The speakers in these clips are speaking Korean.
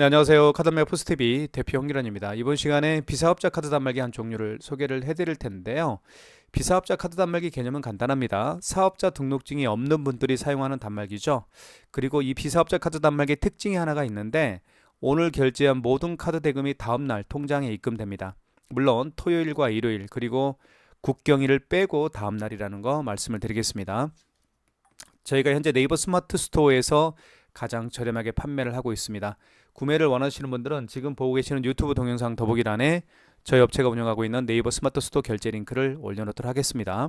네, 안녕하세요. 카드메어 포스TV 대표 홍기란입니다. 이번 시간에 비사업자 카드 단말기 한 종류를 소개를 해드릴 텐데요. 비사업자 카드 단말기 개념은 간단합니다. 사업자 등록증이 없는 분들이 사용하는 단말기죠. 그리고 이 비사업자 카드 단말기 특징이 하나가 있는데 오늘 결제한 모든 카드 대금이 다음날 통장에 입금됩니다. 물론 토요일과 일요일 그리고 국경일을 빼고 다음날이라는 거 말씀을 드리겠습니다. 저희가 현재 네이버 스마트 스토어에서 가장 저렴하게 판매를 하고 있습니다. 구매를 원하시는 분들은 지금 보고 계시는 유튜브 동영상 더보기란에 저희 업체가 운영하고 있는 네이버 스마트 스토어 결제 링크를 올려놓도록 하겠습니다.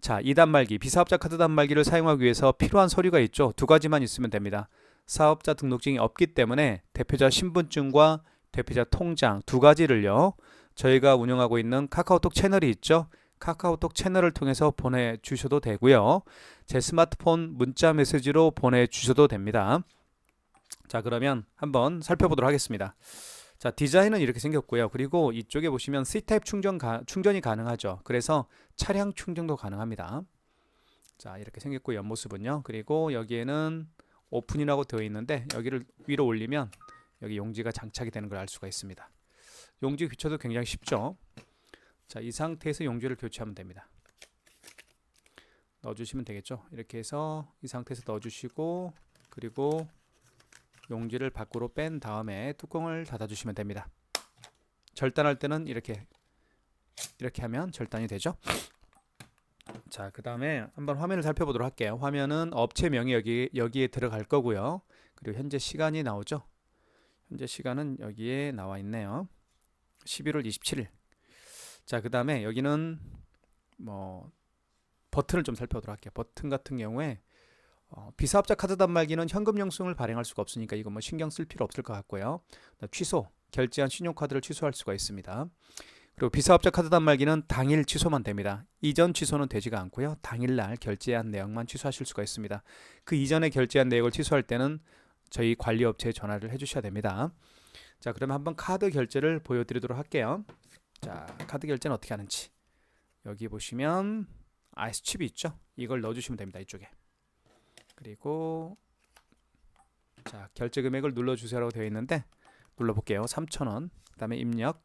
자, 이 단말기, 비사업자 카드 단말기를 사용하기 위해서 필요한 서류가 있죠. 두 가지만 있으면 됩니다. 사업자 등록증이 없기 때문에 대표자 신분증과 대표자 통장 두 가지를요. 저희가 운영하고 있는 카카오톡 채널이 있죠. 카카오톡 채널을 통해서 보내주셔도 되고요. 제 스마트폰 문자 메시지로 보내주셔도 됩니다. 자 그러면 한번 살펴보도록 하겠습니다. 자 디자인은 이렇게 생겼고요. 그리고 이쪽에 보시면 C타입 충전 가, 충전이 가능하죠. 그래서 차량 충전도 가능합니다. 자 이렇게 생겼고 옆모습은요. 그리고 여기에는 오픈이라고 되어 있는데 여기를 위로 올리면 여기 용지가 장착이 되는 걸 알 수가 있습니다. 용지 교체도 굉장히 쉽죠. 자, 이 상태에서 용지를 교체하면 됩니다. 넣어주시면 되겠죠. 이렇게 해서 이 상태에서 넣어주시고 그리고 용지를 밖으로 뺀 다음에 뚜껑을 닫아주시면 됩니다. 절단할 때는 이렇게 이렇게 하면 절단이 되죠. 자, 그 다음에 한번 화면을 살펴보도록 할게요. 화면은 업체명이 여기 여기에 들어갈 거고요. 그리고 현재 시간이 나오죠. 현재 시간은 여기에 나와 있네요. 11월 27일. 자, 그 다음에 여기는 뭐 버튼을 좀 살펴보도록 할게요. 버튼 같은 경우에 어, 비사업자 카드 단말기는 현금 영수증을 발행할 수가 없으니까 이거 뭐 신경 쓸 필요 없을 것 같고요. 취소, 결제한 신용카드를 취소할 수가 있습니다. 그리고 비사업자 카드 단말기는 당일 취소만 됩니다. 이전 취소는 되지가 않고요. 당일날 결제한 내역만 취소하실 수가 있습니다. 그 이전에 결제한 내역을 취소할 때는 저희 관리업체에 전화를 해주셔야 됩니다. 자, 그러면 한번 카드 결제를 보여드리도록 할게요. 자, 카드 결제는 어떻게 하는지 여기 보시면 아이스 칩이 있죠. 이걸 넣어주시면 됩니다. 이쪽에. 그리고 자 결제 금액을 눌러주세요라고 되어 있는데 눌러볼게요. 3,000원. 그다음에 입력.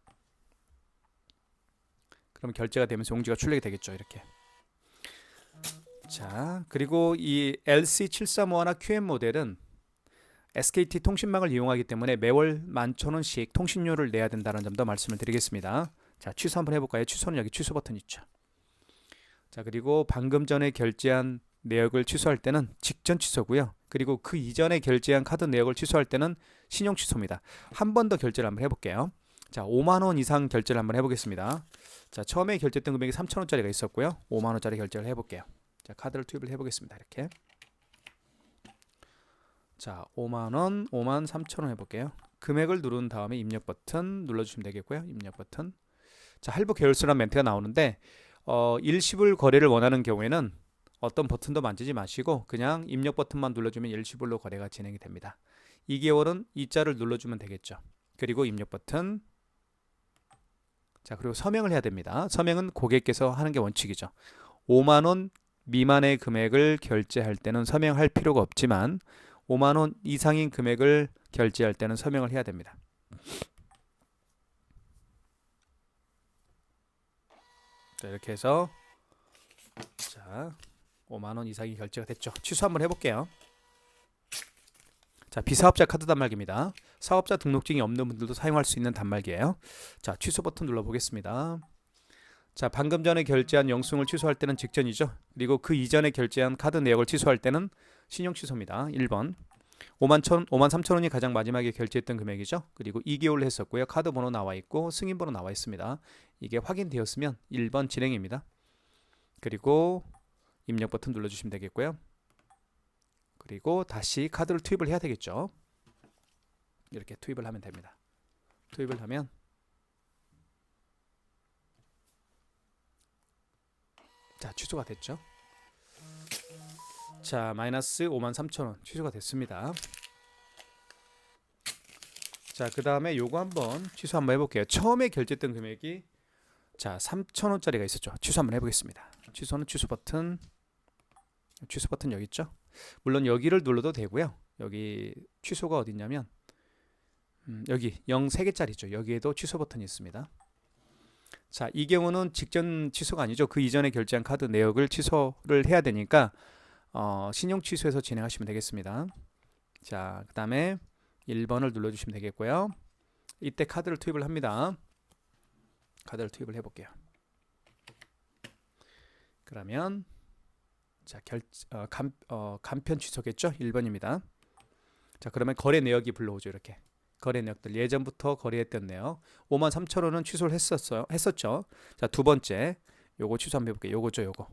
그럼 결제가 되면서 용지가 출력이 되겠죠. 이렇게. 자 그리고 이 LC7351나 QM 모델은 SKT 통신망을 이용하기 때문에 매월 11,000원씩 통신료를 내야 된다는 점도 말씀을 드리겠습니다. 자 취소 한번 해볼까요? 취소는 여기 취소 버튼 있죠. 자 그리고 방금 전에 결제한 내역을 취소할 때는 직전 취소고요. 그리고 그 이전에 결제한 카드 내역을 취소할 때는 신용 취소입니다. 한 번 더 결제를 한번 해볼게요. 자, 5만 원 이상 결제를 한번 해보겠습니다. 자, 처음에 결제했던 금액이 3천 원짜리가 있었고요. 5만 원짜리 결제를 해볼게요. 자, 카드를 투입을 해보겠습니다. 이렇게. 자, 5만 원, 5만 3천 원 해볼게요. 금액을 누른 다음에 입력 버튼 눌러주시면 되겠고요. 입력 버튼. 자, 할부 계열서란 멘트가 나오는데 어, 일시불 거래를 원하는 경우에는 어떤 버튼도 만지지 마시고 그냥 입력 버튼만 눌러주면 일시불로 거래가 진행이 됩니다. 2개월은 이자를 눌러주면 되겠죠. 그리고 입력 버튼 자 그리고 서명을 해야 됩니다. 서명은 고객께서 하는 게 원칙이죠. 5만 원 미만의 금액을 결제할 때는 서명할 필요가 없지만 5만 원 이상인 금액을 결제할 때는 서명을 해야 됩니다. 자 이렇게 해서 자 5만 원 이상이 결제가 됐죠. 취소 한번 해볼게요. 자, 비사업자 카드 단말기입니다. 사업자 등록증이 없는 분들도 사용할 수 있는 단말기예요. 자, 취소 버튼 눌러보겠습니다. 자, 방금 전에 결제한 영수증을 취소할 때는 직전이죠. 그리고 그 이전에 결제한 카드 내역을 취소할 때는 신용 취소입니다. 1번. 5만 천, 5만 3천 원이 가장 마지막에 결제했던 금액이죠. 그리고 2개월 했었고요. 카드 번호 나와 있고 승인 번호 나와 있습니다. 이게 확인되었으면 1번 진행입니다. 그리고 입력 버튼 눌러주시면 되겠고요. 그리고 다시 카드를 투입을 해야 되겠죠. 이렇게 투입을 하면 됩니다. 투입을 하면 자 취소가 됐죠. 자 마이너스 53,000원 취소가 됐습니다. 자 그 다음에 요거 한번 취소 한번 해볼게요. 처음에 결제했던 금액이 자 3,000원짜리가 있었죠. 취소 한번 해보겠습니다. 취소는 취소 버튼 취소 버튼 여기 있죠. 물론 여기를 눌러도 되고요. 여기 취소가 어디 있냐면 음, 여기 0 3개짜리죠. 여기에도 취소 버튼이 있습니다. 자, 이 경우는 직전 취소가 아니죠. 그 이전에 결제한 카드 내역을 취소를 해야 되니까 어, 신용 취소해서 진행하시면 되겠습니다. 자, 그 다음에 1번을 눌러주시면 되겠고요. 이때 카드를 투입을 합니다. 카드를 투입을 해볼게요. 그러면 자, 결, 어, 간, 어, 간편 취소겠죠? 1번입니다. 자, 그러면 거래 내역이 불러오죠. 이렇게. 거래 내역들 예전부터 거래했던 내역 5만 3천 원은 취소를 했었어요. 했었죠. 자, 두 번째. 요거 취소 한번 해 볼게요. 요거죠, 요거.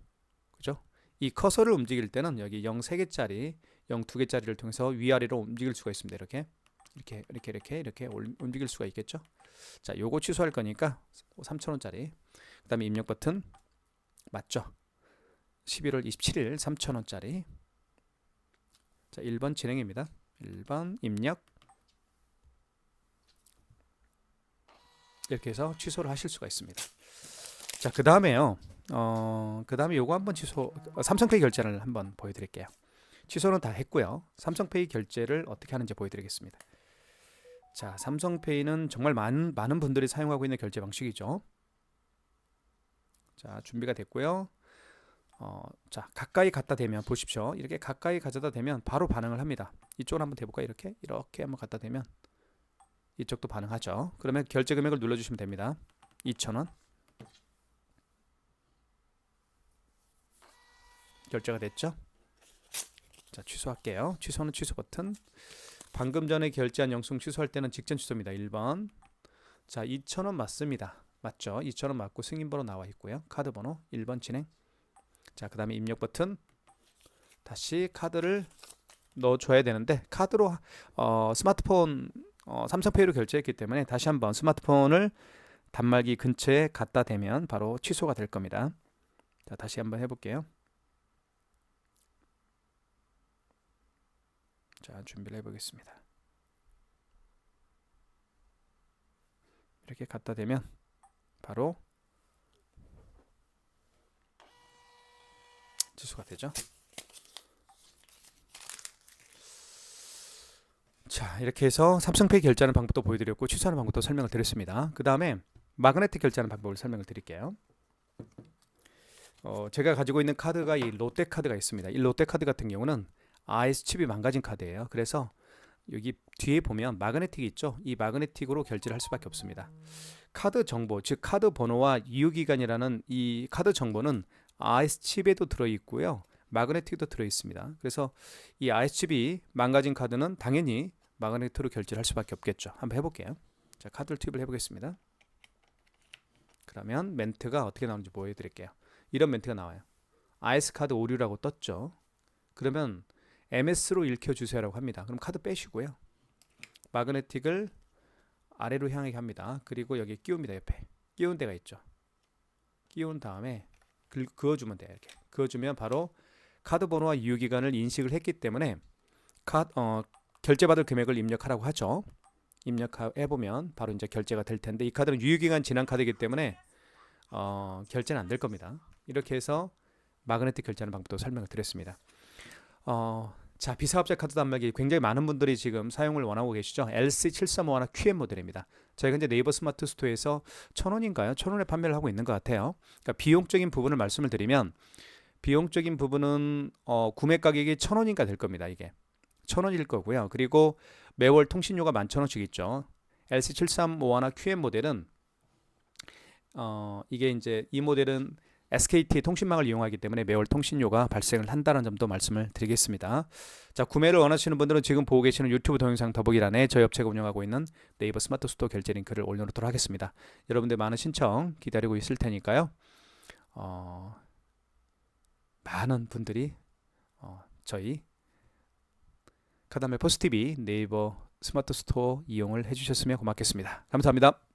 그죠? 이 커서를 움직일 때는 여기 0 3개짜리, 0 2개짜리를 통해서 위아래로 움직일 수가 있습니다. 이렇게. 이렇게 이렇게 이렇게 이렇게 올- 움직일 수가 있겠죠? 자, 요거 취소할 거니까 3천 원짜리. 그다음에 입력 버튼 맞죠? 11월 27일 3,000원짜리. 자, 1번 진행입니다. 1번 입력. 이렇게 해서 취소를 하실 수가 있습니다. 자, 그 다음에요. 어, 그 다음에 요거 한번 취소 어, 삼성페이 결제를 한번 보여 드릴게요. 취소는 다 했고요. 삼성페이 결제를 어떻게 하는지 보여 드리겠습니다. 자, 삼성페이는 정말 많은 많은 분들이 사용하고 있는 결제 방식이죠. 자, 준비가 됐고요. 어, 자 가까이 갖다 대면 보십시오. 이렇게 가까이 가져다 대면 바로 반응을 합니다. 이쪽을 한번 대볼까 이렇게 이렇게 한번 갖다 대면 이쪽도 반응하죠. 그러면 결제 금액을 눌러주시면 됩니다. 2,000원 결제가 됐죠. 자 취소할게요. 취소는 취소 버튼. 방금 전에 결제한 영수증 취소할 때는 직전 취소입니다. 1번. 자 2,000원 맞습니다. 맞죠? 2,000원 맞고 승인번호 나와 있고요. 카드 번호 1번 진행. 자, 그 다음에 입력 버튼 다시 카드를 넣어줘야 되는데 카드로 어, 스마트폰 어, 삼성페이로 결제했기 때문에 다시 한번 스마트폰을 단말기 근처에 갖다 대면 바로 취소가 될 겁니다. 자, 다시 한번 해볼게요. 자, 준비를 해보겠습니다. 이렇게 갖다 대면 바로 취소가 되죠. 자 이렇게 해서 삼성페이 결제하는 방법도 보여드렸고 취소하는 방법도 설명을 드렸습니다. 그 다음에 마그네틱 결제하는 방법을 설명을 드릴게요. 어, 제가 가지고 있는 카드가 이 롯데 카드가 있습니다. 이 롯데 카드 같은 경우는 IS 칩이 망가진 카드예요. 그래서 여기 뒤에 보면 마그네틱이 있죠. 이 마그네틱으로 결제를 할 수밖에 없습니다. 카드 정보, 즉 카드 번호와 유효기간이라는 이 카드 정보는 IS 칩에도 들어 있고요. 마그네틱도 들어 있습니다. 그래서 이 IS 칩이 망가진 카드는 당연히 마그네틱으로 결제를 할 수밖에 없겠죠. 한번 해볼게요. 자, 카드를 투입을 해보겠습니다. 그러면 멘트가 어떻게 나오는지 보여드릴게요. 이런 멘트가 나와요. IS 카드 오류라고 떴죠. 그러면 MS로 읽혀주세요라고 합니다. 그럼 카드 빼시고요. 마그네틱을 아래로 향하게 합니다. 그리고 여기 끼웁니다. 옆에 끼운 데가 있죠. 끼운 다음에 그, 그어주면 돼요. 이렇게 그어주면 바로 카드 번호와 유효 기간을 인식을 했기 때문에 카, 어, 결제받을 금액을 입력하라고 하죠. 입력해 보면 바로 이제 결제가 될 텐데 이 카드는 유효 기간 지난 카드이기 때문에 어, 결제는 안 될 겁니다. 이렇게 해서 마그네틱 결제하는 방법도 설명을 드렸습니다. 어, 자 비사업자 카드 단말기 굉장히 많은 분들이 지금 사용을 원하고 계시죠. LC7351 QM 모델입니다. 저희가 이제 네이버 스마트 스토어에서 천 원인가요? 천 원에 판매를 하고 있는 것 같아요. 그러니까 비용적인 부분을 말씀을 드리면 비용적인 부분은 어, 구매 가격이 천 원인가 될 겁니다. 이게 천 원일 거고요. 그리고 매월 통신료가 만천 원씩 있죠. LC7351 QM 모델은 어, 이게 이제 이 모델은 SKT 통신망을 이용하기 때문에 매월 통신료가 발생을 한다는 점도 말씀을 드리겠습니다. 자, 구매를 원하시는 분들은 지금 보고 계시는 유튜브 동영상 더보기란에 저희 업체가 운영하고 있는 네이버 스마트 스토어 결제 링크를 올려놓도록 하겠습니다. 여러분들 많은 신청 기다리고 있을 테니까요. 어, 많은 분들이 어, 저희 카다멜 포스티비 네이버 스마트 스토어 이용을 해주셨으면 고맙겠습니다. 감사합니다.